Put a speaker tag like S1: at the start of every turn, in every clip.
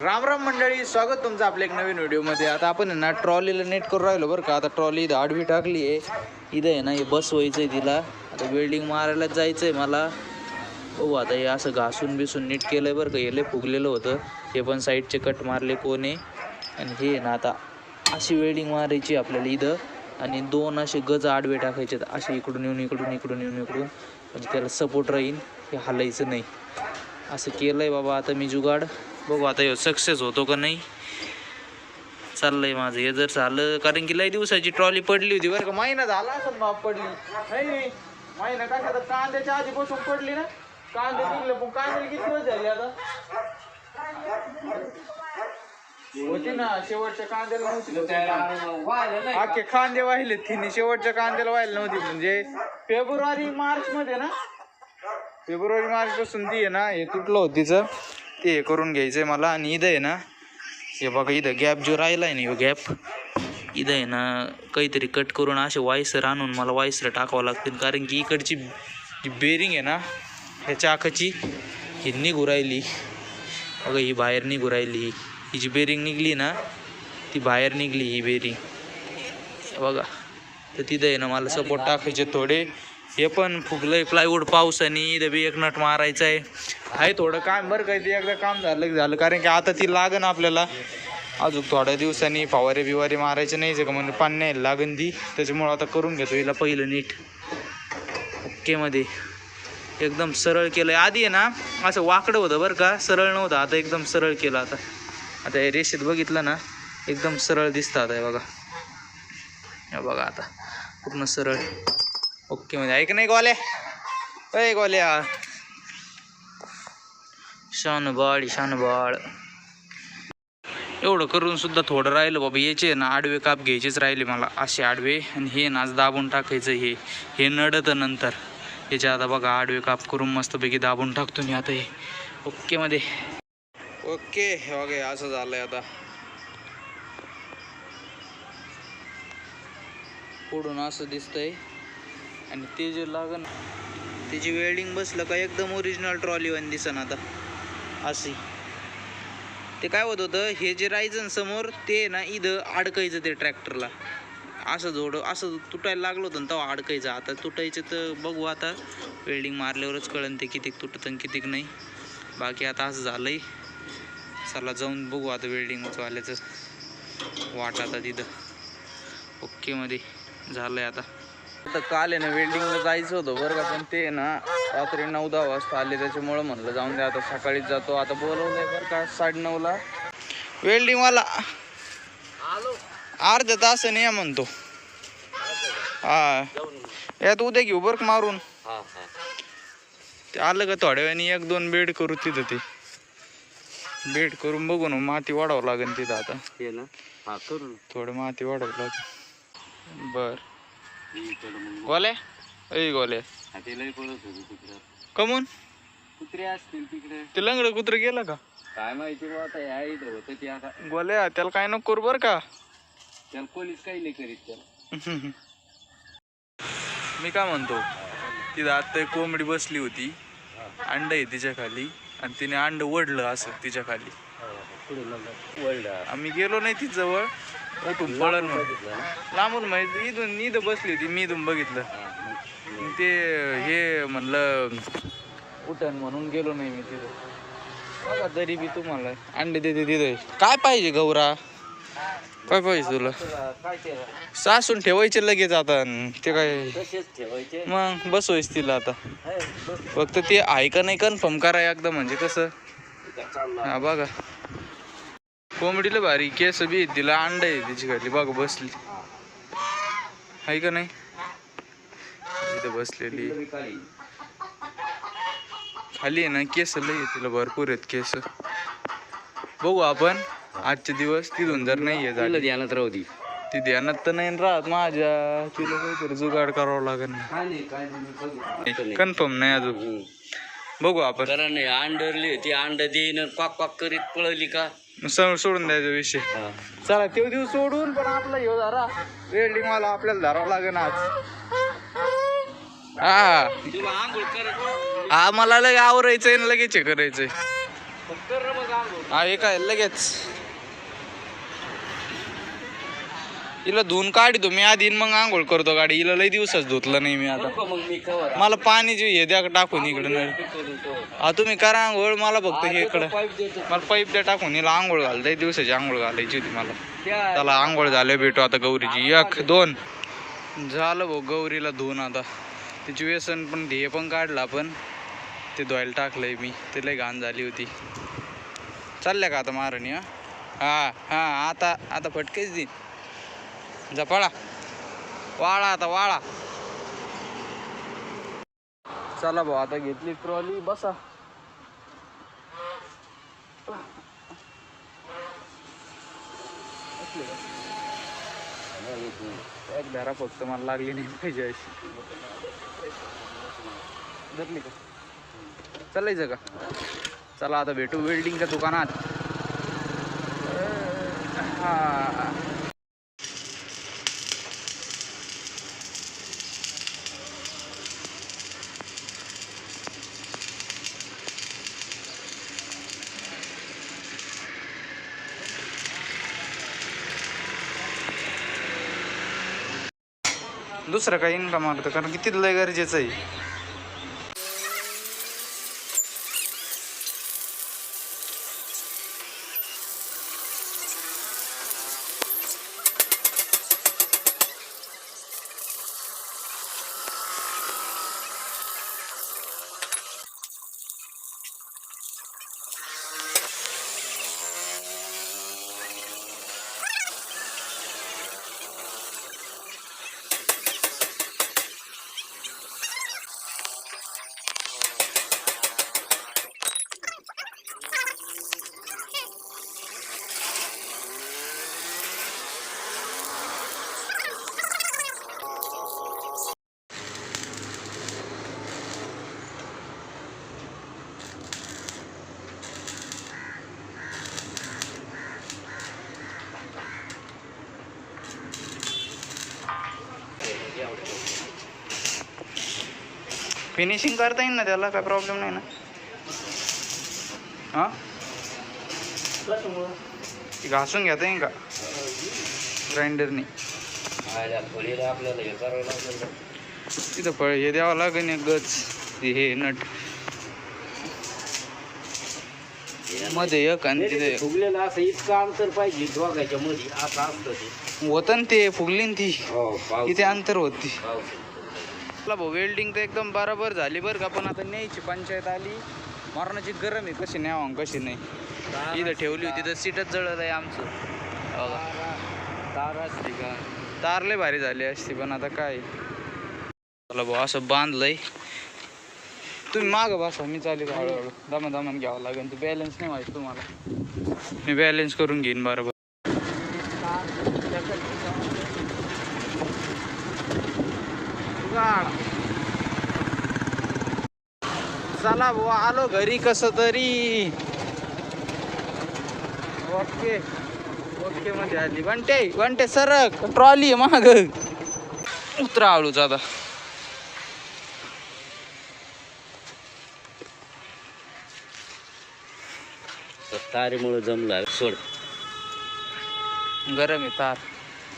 S1: राम राम मंडळी स्वागत तुमचं आपल्या एक नवीन व्हिडिओमध्ये. आता आपण आहे ना ट्रॉलीला नेट करून राहिलो बरं का. आता ट्रॉली इथं आडवी टाकली आहे. इथं आहे ना हे बसवायचं आहे तिला. आता वेल्डिंग मारायला जायचं आहे मला. हो आता हे असं घासून बिसून नीट केलं आहे बरं का. हे लय फुगलेलं होतं. हे पण साईडचे कट मारले कोणे. आणि हे आहे ना आता अशी वेल्डिंग मारायची आपल्याला इथं. आणि दोन असे गज आडवे टाकायचे असे इकडून येऊन इकडून इकडून येऊन इकडून. म्हणजे त्याला सपोर्ट राहील हे हलायचं नाही. असं केलं आहे बाबा आता मी जुगाड. बघू आता हे सक्सेस होतो का नाही. चाललंय माझं हे जर झालं कारण की लय दिवसाची ट्रॉली पडली होती बरं का. महिना झाला असं बाप पडली. नाही नाही. महिना काय आता कांद्याच्या आधी बसून पडली ना. कांदे निघले पण कांद्याला किती दिवस झाले आता? होती ना शेवटच्या कांद्याला नव्हती. अख्खे कांदे वाहिले तिने शेवटच्या कांद्याला व्हायला नव्हती. म्हणजे फेब्रुवारी मार्च मध्ये ना. फेब्रुवारी मार्च पासून ती आहे ना हे तुटलं होतं तिचं. ते हे करून घ्यायचं आहे मला. आणि इथं आहे ना हे बघा इथं गॅप जो राहिला आहे ना गॅप इथं आहे ना काहीतरी कट करून असे वायसर आणून मला वायसर टाकावं लागतील. कारण की इकडची जी बेरिंग आहे ना ह्या चाकाची ही निघू राहिली. बघा ही बाहेर निघू राहिली. ही जी बेरिंग निघली ना ती बाहेर निघली ही बेरिंग बघा तर तिथं आहे ना मला सपोर्ट टाकायचे थोडे. हे पण फुगलंय प्लायवूड पावसाने. इथं बी एक नट मारायचं आहे आहे थोडं काम बरं काय ते एकदा काम झालं की झालं. कारण की आता ती लागन आपल्याला. अजून थोड्या दिवसांनी फवारे बिवारे मारायचे नाही का म्हणजे पाणी नाही लागन ती. त्याच्यामुळं आता करून घेतो हिला पहिलं नीट. ओकेमध्ये. एकदम सरळ केलं आहे आधी आहे ना असं वाकडं होतं बरं का. सरळ नव्हतं. आता एकदम सरळ केलं आता. आता हे रेषेत बघितलं ना एकदम सरळ दिसतं आता हे बघा. हे बघा आता. पूर्ण सरळ. ओके म्हणजे ऐक नाही गोले अय गोल्या शानबाळ शानबाळ. एवढं करून सुद्धा थोडं राहिलं बाबा याचे ना आडवे काप घ्यायचेच राहिले मला असे आडवे. आणि हे नाच दाबून टाकायचं हे. हे नडतं नंतर. याच्या आता बघा आडवे काप करून मस्तपैकी दाबून टाकतो मी आता हे. ओके मध्ये. ओके ओके असं झालंय आता. पुढून असं दिसतंय. आणि ते जे लागन त्याची वेल्डिंग बसलं का एकदम ओरिजिनल ट्रॉली वन दिसन आता. अशी. ते काय होत होतं हे जे रायजन समोर ते ना इथं अडकायचं ते ट्रॅक्टरला. असं जोड असं तुटायला लागलं होतं ना तेव्हा अडकायचं. आता तुटायचं तर बघू आता. वेल्डिंग मारल्यावरच कळन ते कितीक तुटतं आणि कितीक नाही. बाकी आता असं झालंय. चला जाऊन बघू आता वेल्डिंगच वाल्याचं वाट आता तिथं. ओकेमध्ये झालंय आता. आता काल आहे ना वेल्डिंगला जायचं होतं बरं का पण ते आहे ना रात्री नऊ दहा वाजता आले त्याच्यामुळं म्हणलं जाऊन दे आता सकाळीच जातो. आता बोलवलंय बरं का साडेनऊला वेल्डिंगवाला. अर्ध्या तासाने या म्हणतो. हा. यात उद्या घेऊ बरं मारून. ते आलं का थोड्या वेळाने एक दोन बेड करू तिथं ते. बेड करून बघू ना माती वाढावं लागेल तिथं आता. थोडं माती वाढावं लागेल. बर.
S2: हा पळत होते तिकडं.
S1: कमून?
S2: कुत्रे असतील तिकडे.
S1: ते लंगडं कुत्र गेलं का?
S2: काय माहिती बा आता या इथं होतं ते आता.
S1: गोल्या त्याला काय नको करू बरं का?
S2: त्याला पोलीस काही नाही करीत त्याला.
S1: मी काय म्हणतो तिथं आता एक कोंबडी बसली होती. अंड आहे तिच्या खाली आणि तिने अंड वडलं असं तिच्या खाली.
S2: पुढे वळला
S1: आम्ही गेलो नाही ती जवळ. उठून पळण लांबून माहिती इथून इथं बसली होती मी इथून बघितलं. ते हे म्हणलं उठण म्हणून गेलो नाही मी तिथं. बघा तरी बी तुम्हाला अंडे देते तिथे. काय पाहिजे गौरा? काय पाहिजे तुला? सासून ठेवायचे लगेच आता ते काय? मग बसवायच तिला आता. फक्त ते आहे का नाही कन्फर्म करा एकदा म्हणजे कसं. हा बघा. कोंबडीला भारी केस बी तिला अंड आहे तिची खाली. बघा बसली. आहे का नाही? इथं बसलेली. खाली आहे ना केस लई आहे तिला भरपूर आहेत केस. बघू आपण आजचे दिवस तिथून जर नाही आहे
S2: ध्यानात राहू दे.
S1: ती ध्यानात तर नाही राहत माझ्या. तिला काहीतरी जुगाड करावं लागेल. कन्फर्म नाही अजून. बघू आपण.
S2: अंडरली होती अंड देईन क्वाक क्वाक करीत पळली का?
S1: सो- सोडून द्यायचा विषय.
S2: हा.
S1: चला ते दिवस सोडून पण आपला ह्यो धरा वेल्डिंग वाला आपल्याला धरावं लागेल आज. हा. हा मला लगे आवरायचंय आणि लगेच हे करायचंय. हा हे काय लगेच. हिला धुवून काढतो. मी आधी मग आंघोळ करतो गाडी. हिला लई दिवसच धुतलं नाही मी आता. मला पाणी जे हे द्या टाकून इकडं हा तुम्ही करा आंघोळ. मला फक्त हे इकडं. मला पाईप द्या टाकून. हिला आंघोळ घाल लई दिवसाची आंघोळ घालायची होती मला.
S2: त्या
S1: त्याला आंघोळ झाले भेटू आता गौरीची. एक दोन. झालं भाऊ गौरीला धुवून आता. तिची व्यसन पण ध्येय पण काढलं आपण. ते धुवायला टाकलंय मी. ते लय घाण झाली होती. चालल्या का आता महाराणी हा? हा हा आता आता फटकेच दे झपाळा वाळा आता वाळा. चला भाऊ आता घेतली ट्रॉली बसा. एक धारा फक्त मला लागली नाही पाहिजे अशी. धरली का? चालायचं का? चला आता भेटू वेल्डिंगच्या दुकानात. हा. दुसरं काही इन्कम मारतं कारण की तिथलं लय गरजेचं आहे. फिनिशिंग करता येईल ना त्याला काय प्रॉब्लेम नाही ना. हां? घासून घेता येईल का? ग्राइंडरनी. तिथं फळ हे द्यावं लागेल गच हे नट. मध्ये एक आणि तिथे
S2: फुगलेलं असं इतकं अंतर पाहिजे दोघांच्या मध्ये असं असतं ते.
S1: होतं ना ते फुगली ना ती.
S2: हो
S1: इथे अंतर होती. चला भाऊ वेल्डिंग तर एकदम बरोबर झाली बरं का पण आता न्यायची पंचायत आली. मरणाची गरम आहे कशी न्यावा कशी नाही. इथं ठेवली होती तर सीटच जळत आहे आमचं. बघा.
S2: तार असते का
S1: तार लय भारी झाली असती पण आता काय? चला भाऊ असं बांधलंय. तुम्ही माग बसा मी चालेल हळूहळू. दमा दमान घ्यावं लागेल तू बॅलन्स नाही माहिती तुम्हाला. मी बॅलन्स करून घेईन बरोबर. चला भाऊ आलो घरी कस तरी. ओके. ओके मध्ये आली. वंटे वंटे सरक. ट्रॉली माग. उतरा हळूच आता
S2: तारेमुळे जमला सोड.
S1: गरम आहे तार.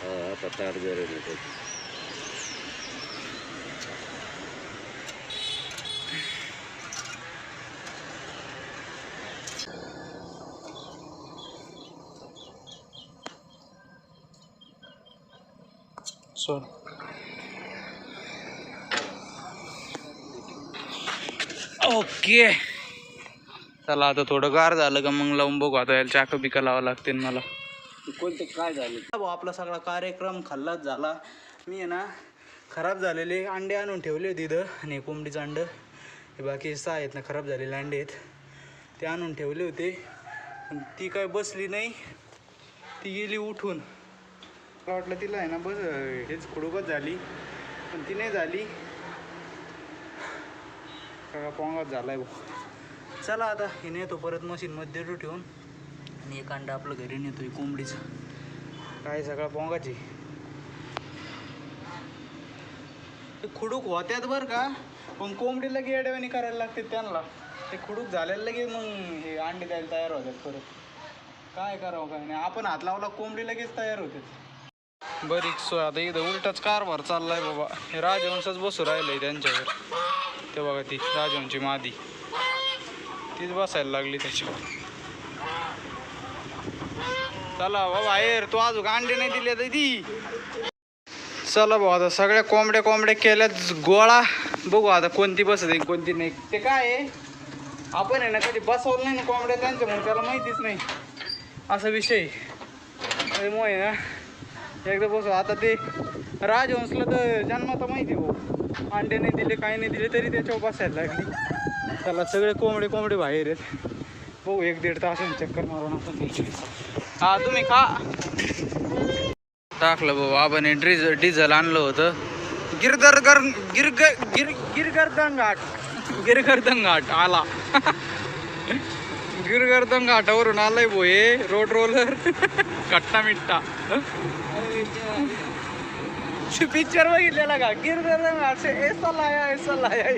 S2: हा, आता तार गरम येतो
S1: सोड ओके चला आता थोडं गार झालं का मग लावून बघू. आता याला चाक बिका लावा लागतील मला.
S2: कोणतं काय झालं?
S1: भाऊ आपला सगळा कार्यक्रम खाल्लाच झाला. मी आहे ना खराब झालेले अंडे आणून ठेवले होते इथं आणि कोंबडीचं अंडं. हे बाकी सहा आहेत ना खराब झालेले अंडे आहेत. ते आणून ठेवले होते. पण ती काय बसली नाही. ती गेली उठून. मला वाटलं तिला आहे ना बस हेच खुडूकच झाली. पण ती नाही झाली. सगळा पोंगाच आहे भाऊ चला आता हे नेतो परत मशीनमध्ये देतो ठेवून. आणि एक अंडा आपलं घरी नेतोय कोंबडीचं. काय सगळा पोंगाची? ते खुडूक होत्यात बरं का पण कोंबडीला गेडवानी करायला लागते त्यांना. ते खुडूक झालेलं लगेच मग हे अंडे द्यायला तयार होतात परत. काय करावं काय नाही आपण हात लावला कोंबडी लगेच तयार होते बरीच सोय. आता इथं उलटाच कारभार चाललाय बाबा. हे राजवंशच बसू राहिलंय त्यांच्यावर. ते बघा ती राजवंशी मादी. तीच बसायला लागली त्याच्यावर चला बाबा बाहेर. तू अजून अंडे नाही दिले तर ती. चला भाऊ आता सगळ्या कोंबड्या कोंबड्या केल्यात गोळा. बघू आता कोणती बसत आहे कोणती नाही. ते काय आहे? आपण आहे ना कधी बसवलं नाही ना कोंबड्या त्यांच्या म्हणून त्याला माहितीच नाही. असा विषय आहे. ना एकदा बसू. आता ते राजहंसला तर जन्माता माहिती आहे भाऊ. अंडे नाही दिले काही नाही दिले तरी त्याच्यावर बसायला लागली. त्याला सगळे कोंबडे कोंबडे बाहेर आहेत. बघू एक दीड तास चक्कर मारून आपण हा तुम्ही खा. टाकलं बाबा आबाने डिझ डिझेल आणलं होतं. गिरगर गर गिरग गिर गिरगर्दन घाट गिरगर्दन घाट आला. गिरगर्दन घाटावरून आलाय भो हे रोड रोलर. कट्टा मिट्टा. पिक्चर बघितलेला का? गिरधर असे से ऐसा लाया ऐसा लाया.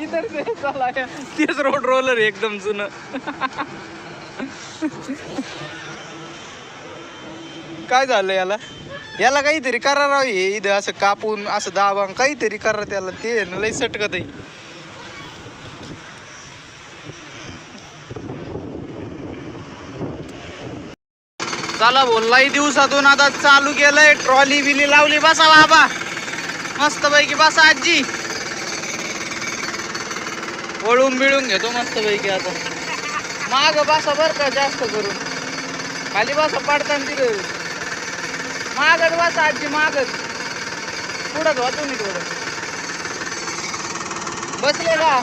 S1: इतर से ऐसा लाया. तेच रोड रोलर एकदम जुनं. काय झालं याला? याला काहीतरी करा राव हे. इथं असं कापून असं दाबा काहीतरी करा त्याला. ते ना लई सटकत आहे चला बोललाही दिवसातून आता चालू केलंय. ट्रॉली बिली लावली. बसा बाबा. मस्त पैकी बसा आजी. वळून बिळून घेतो मस्त पैकी आता. माग बसा बर का जास्त करून. खाली बसा पडताना तिथं. मागत बसा आजी मागत पुढं वाचून थोडं. बसले का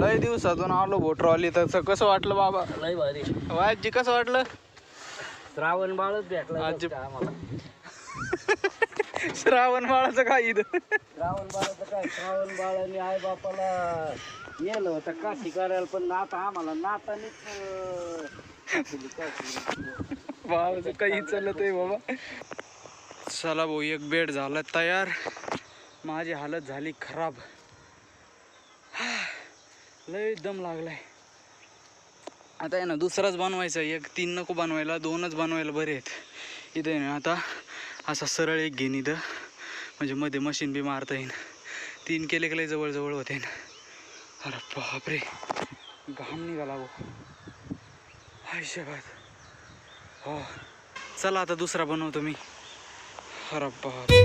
S1: लय दिवसातून आलो भो ट्रॉली तर कसं वाटलं बाबा?
S2: लय भारी.
S1: आजी कसं वाटलं?
S2: श्रावण बाळच भेटला
S1: आजी- श्रावण बाळाचं काय इथं?
S2: श्रावण बाळाचं काय? श्रावण बाळाने आई बापाला नेलं होतं काशी करायला पण आता आम्हाला नातानीच अं,
S1: बाबाचं काही चालत आहे बाबा. चला भाऊ एक बेड झाला तयार. माझी हालत झाली खराब. लय दम लागलाय. आता आहे ना दुसराच बनवायचा. एक तीन नको बनवायला दोनच बनवायला बरे आहेत. इथे आहे ना आता असा सरळ एक घेईन इथं. म्हणजे मध्ये मशीन बी मारता येईन. तीन केले की लय जवळजवळ होते ना. अरे बापरे. घाम निघाला गो आयुष्यभर हो. चला आता दुसरा बनवतो मी. अरे बापरे.